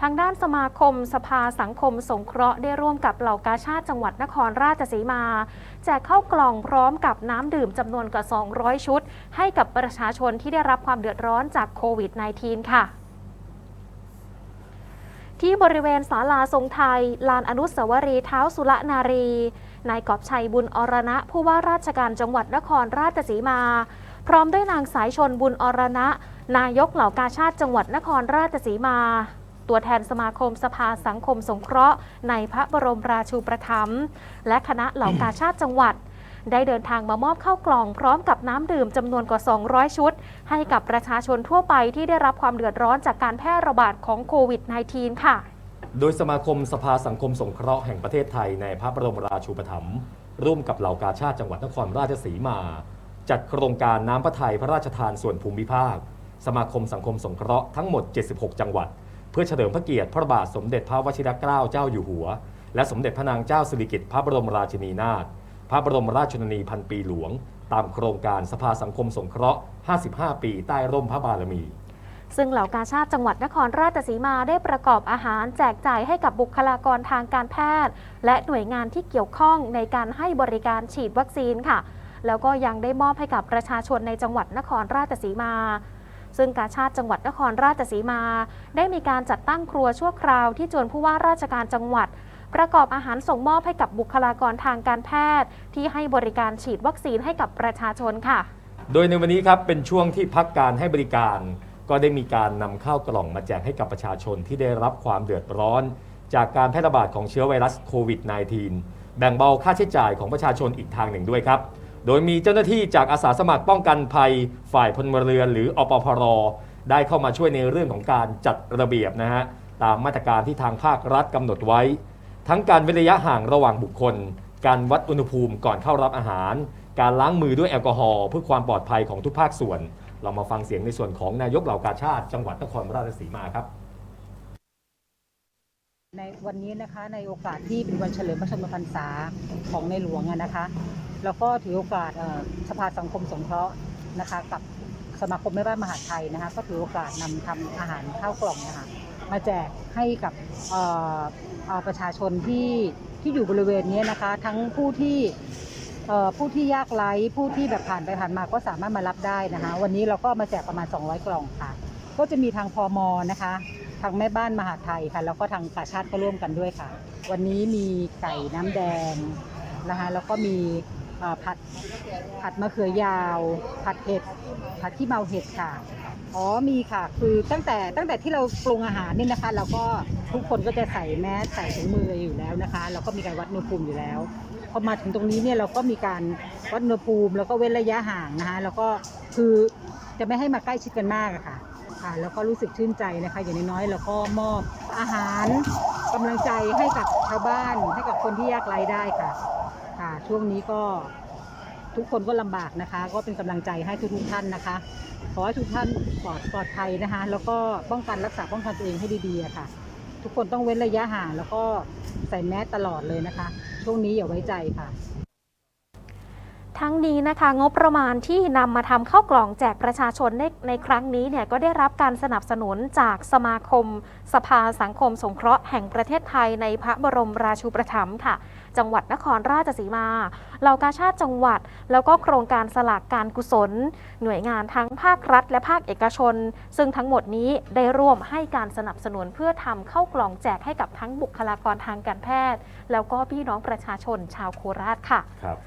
ทางด้านสมาคมสภาสังคมสงเคราะห์ได้ร่วมกับเหล่ากาชาติจังหวัดนครราชสีมา แจกข้าวกล่องพร้อมกับน้ำดื่มจำนวนกว่า 200 ชุด ให้กับประชาชนที่ได้รับความเดือดร้อนจากโควิด -19 ค่ะที่บริเวณศาลาทรงไทย ลานอนุสาวรีย์เท้าสุรนารี นายกอบชัยบุญอรณะ ผู้ว่าราชการจังหวัดนครราชสีมา พร้อมด้วยนางสายชนบุญอรณะ นายกเหล่ากาชาติจังหวัดนครราชสีมา ตัวแทนสมาคมสภาสังคมสงเคราะห์ ในพระบรมราชูปถัมภ์และคณะเหล่ากาชาติจังหวัด ได้เดินทางมามอบข้าวกล่องพร้อมกับน้ำดื่มจำนวนกว่า 200 ชุด ให้กับประชาชนทั่วไปที่ได้รับความเดือดร้อนจากการแพร่ระบาดของโควิด -19 ค่ะ โดยสมาคมสภาสังคมสงเคราะห์แห่งประเทศไทยในพระบรมราชูปถัมภ์ร่วมกับเหล่ากาชาติจังหวัดนครราชสีมา จัดโครงการน้ำพระทัยพระราชทานส่วนภูมิภาค สมาคมสังคมสงเคราะห์ทั้งหมด 76 จังหวัด พื่อเฉลิมพระเกียรติพระบาทสมเด็จพระวชิรเกล้าเจ้าอยู่หัว และสมเด็จพระนางเจ้าสิริกิติ์พระบรมราชินีนาถพระบรมราชชนนีพันปีหลวง ตามโครงการสภาสังคมสงเคราะห์ 55 ปีใต้ร่มพระบารมี ซึ่งเหล่ากาชาติจังหวัดนครราชสีมาได้ประกอบอาหารแจกจ่ายให้กับบุคลากรทางการแพทย์ และหน่วยงานที่เกี่ยวข้องในการให้บริการฉีดวัคซีนค่ะ แล้วก็ยังได้มอบให้กับประชาชนในจังหวัดนครราชสีมา ซึ่งกาชาติจังหวัดนครราชสีมา ได้มีการจัดตั้งครัวชั่วคราวที่จวนผู้ว่าราชการจังหวัด ประกอบอาหารส่งมอบให้กับบุคลากรทางการแพทย์ ที่ให้บริการฉีดวัคซีนให้กับประชาชนค่ะ โดยในวันนี้ครับเป็นช่วงที่พักการให้บริการ ก็ได้มีการนำข้าวกล่องมาแจกให้กับประชาชนที่ได้รับความเดือดร้อน จากการแพร่ระบาดของเชื้อไวรัสโควิด -19 แบ่งเบาค่าใช้จ่ายของประชาชนอีกทางหนึ่งด้วยครับ โดยมีเจ้าหน้าที่จากอาสาสมัครป้องกันภัยฝ่ายพลเรือนหรืออปพรได้เข้ามาช่วยในเรื่องของการจัดระเบียบนะฮะตามมาตรการที่ทางภาครัฐกำหนดไว้ ทั้งการเว้นระยะห่างระหว่างบุคคล การวัดอุณหภูมิก่อนเข้ารับอาหาร การล้างมือด้วยแอลกอฮอล์เพื่อความปลอดภัยของทุกภาคส่วน เรามาฟังเสียงในส่วนของนายกเหล่ากาชาติ จังหวัดนครราชสีมาครับ ในวันนี้นะคะในโอกาสที่เป็นวันเฉลิมพระชนมพรรษาของในหลวงอะนะคะ แล้วก็ถือโอกาสสภาสังคมสงเคราะห์นะคะกับสมาคมแม่บ้านมหาไทยนะคะก็ถือโอกาสนำทำอาหารข้าวกล่องนะคะมาแจกให้กับประชาชนที่ที่อยู่บริเวณนี้นะคะ ทั้งผู้ที่ผู้ที่ยากไร้ผู้ที่แบบผ่านไปผ่านมาก็สามารถมารับได้นะคะ วันนี้เราก็มาแจกประมาณ 200 กล่องค่ะ ก็จะมีทางพมนะคะ ทางแม่บ้านมหาไทยค่ะ แล้วก็ทางกาชาติก็ร่วมกันด้วยค่ะ วันนี้มีไก่น้ำแดงนะคะแล้วก็มี ผัดผัดมะเขือยาว ผัดเห็ดผัดที่เมาเห็ดค่ะอ๋อมีค่ะ คือตั้งแต่ตั้งแต่ที่เราปรุงอาหารนี่นะคะ เราก็ทุกคนก็จะใส่แมสใส่ถุงมืออยู่แล้วนะคะแล้วก็มีการวัดอุณหภูมิอยู่แล้วพอมาถึงตรงนี้เนี่ยเราก็มีการวัดอุณหภูมิ แล้วก็เว้นระยะห่างนะคะ แล้วก็คือจะไม่ให้มาใกล้ชิดกันมากอะค่ะค่ะ แล้วก็รู้สึกชื่นใจนะคะ อย่างน้อยๆเราก็มอบอาหารกำลังใจให้กับชาวบ้านให้กับคนที่ยากไร้ได้ค่ะ ค่ะช่วงนี้ก็ทุกคนก็ลำบากนะคะ ก็เป็นกำลังใจให้ทุกๆท่านนะคะ ขอให้ทุกท่านปลอดปลอดภัยนะคะ แล้วก็ป้องกันรักษาป้องกันตัวเองให้ดีๆค่ะ ทุกคนต้องเว้นระยะห่างแล้วก็ใส่แมสตลอดเลยนะคะ ช่วงนี้อย่าไว้ใจค่ะ ทั้งนี้นะคะงบประมาณที่นำมาทำข้ากล่องแจกประชาชนในในครั้งนี้เนี่ยก็ได้รับการสนับสนุนจากสมาคม สภาสังคมสงเคราะห์แห่งประเทศไทยในพระบรมราชูปถัมภ์ค่ะ จังหวัดนครราชสีมาเหล่ากาชาติจังหวัด แล้วก็โครงการสลากการกุศล หน่วยงานทั้งภาครัฐ และภาคเอกชน ซึ่งทั้งหมดนี้ได้ร่วมให้การสนับสนุนเพื่อทำข้ากล่องแจกให้กับทั้งบุคลากรทางการแพทย์ แล้วก็พี่น้องประชาชนชาวโคราชค่ะครับ